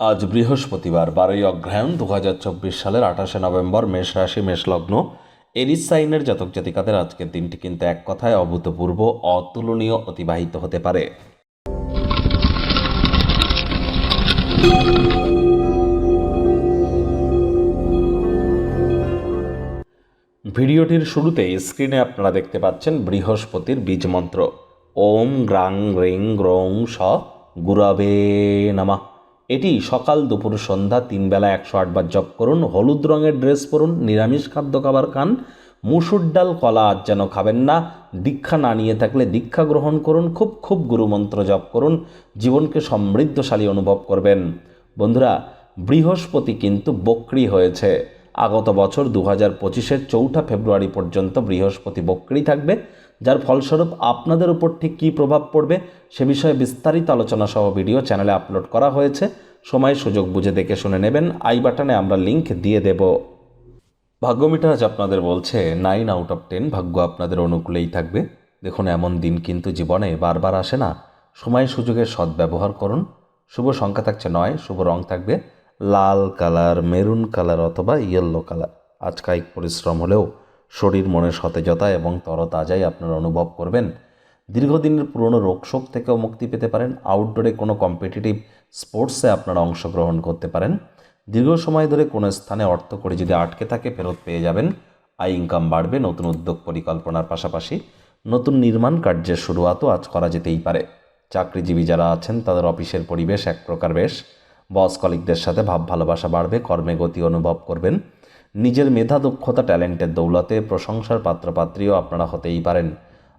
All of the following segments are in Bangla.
আজ বৃহস্পতিবার, বারোই অগ্রহায়ণ দু হাজার চব্বিশ সালের আঠাশে নভেম্বর মেষ রাশি মেষলগ্ন এরিস সাইনের জাতক জাতিকাদের আজকের দিনটি কিন্তু এক কথায় অভূতপূর্ব, অতুলনীয়, অতিবাহিত হতে পারে। ভিডিওটির শুরুতে স্ক্রিনে আপনারা দেখতে পাচ্ছেন বৃহস্পতির বীজ মন্ত্র। ওম গ্রাং, রিং গ্রৌং স, গুরবে, নামা। এটি সকাল দুপুর সন্ধ্যা তিন বেলা একশো আটবার জপ করুন, হলুদ রঙের ড্রেস পরুন, নিরামিষ খাদ্য খাবার খান, মুসুর ডাল, কলা আজ যেন খাবেন না, দীক্ষা না নিয়ে থাকলে দীক্ষা গ্রহণ করুন, খুব খুব গুরুমন্ত্র জপ করুন, জীবনকে সমৃদ্ধশালী অনুভব করবেন। বন্ধুরা, বৃহস্পতি কিন্তু বক্রি হয়েছে। আগত বছর দু হাজার পঁচিশের চৌঠা ফেব্রুয়ারি পর্যন্ত বৃহস্পতি বক্রি থাকবে, যার ফলস্বরূপ আপনাদের উপর ঠিক কী প্রভাব পড়বে, সে বিষয়ে বিস্তারিত আলোচনা সহ ভিডিও চ্যানেলে আপলোড করা হয়েছে। সময় সুযোগ বুঝে দেখে শুনে নেবেন। আই বাটনে আমরা লিংক দিয়ে দেব। ভাগ্যমিটার আজ আপনাদের বলছে নাইন আউট অফ টেন ভাগ্য আপনাদের অনুকূলেই থাকবে। দেখুন, এমন দিন কিন্তু জীবনে বারবার আসে না। সময় সুযোগের সদ্ব্যবহার করুন। শুভ সংখ্যা থাকছে নয়, শুভ রং থাকবে লাল কালার, মেরুন কালার অথবা ইয়েলো কালার। আজ কায়িক পরিশ্রম হলেও শরীর মনে সতেজতা এবং তরতাজাই আপনারা অনুভব করবেন। দীর্ঘদিনের পুরনো রোগশোক থেকেও মুক্তি পেতে পারেন। আউটডোরে কোনো কম্পিটিটিভ স্পোর্টসে আপনারা অংশগ্রহণ করতে পারেন। দীর্ঘ সময় ধরে কোনো স্থানে অর্থ করে যদি আটকে থাকে, ফেরত পেয়ে যাবেন। আয় ইনকাম বাড়বে, নতুন উদ্যোগ পরিকল্পনার পাশাপাশি নতুন নির্মাণ কার্যের শুরুয়াতও আজ করা যেতেই পারে। চাকরিজীবী যারা আছেন, তাদের অফিসের পরিবেশ এক প্রকার বেশ। বস কলিকদের সাথে ভাব ভালোবাসা বাড়বে, কর্মে গতি অনুভব করবেন। নিজের মেধা, দক্ষতা, ট্যালেন্টের দৌলতে প্রশংসার পাত্রপাত্রীও আপনারা হতেই পারেন।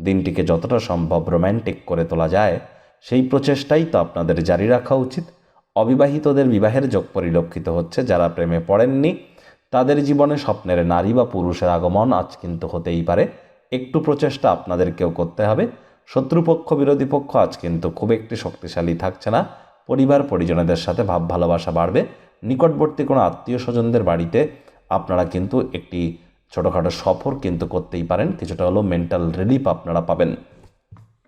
দিনটিকে যতটা সম্ভব রোম্যান্টিক করে তোলা যায়, সেই প্রচেষ্টাই তো আপনাদের জারি রাখা উচিত। অবিবাহিতদের বিবাহের যোগ পরিলক্ষিত হচ্ছে যারা প্রেমে পড়েননি, তাদের জীবনে স্বপ্নের নারী বা পুরুষের আগমন আজ কিন্তু হতেই পারে। একটু প্রচেষ্টা আপনাদেরকেও করতে হবে। শত্রুপক্ষ, বিরোধী পক্ষ আজ কিন্তু খুব একটি শক্তিশালী থাকছে না। পরিবার, পরিজনদের সাথে ভাব ভালোবাসা বাড়বে। নিকটবর্তী কোনো আত্মীয় স্বজনদের বাড়িতে আপনারা কিন্তু একটি ছোটোখাটো সফর কিন্তু করতেই পারেন কিছুটা হলো মেন্টাল রিলিফ আপনারা পাবেন।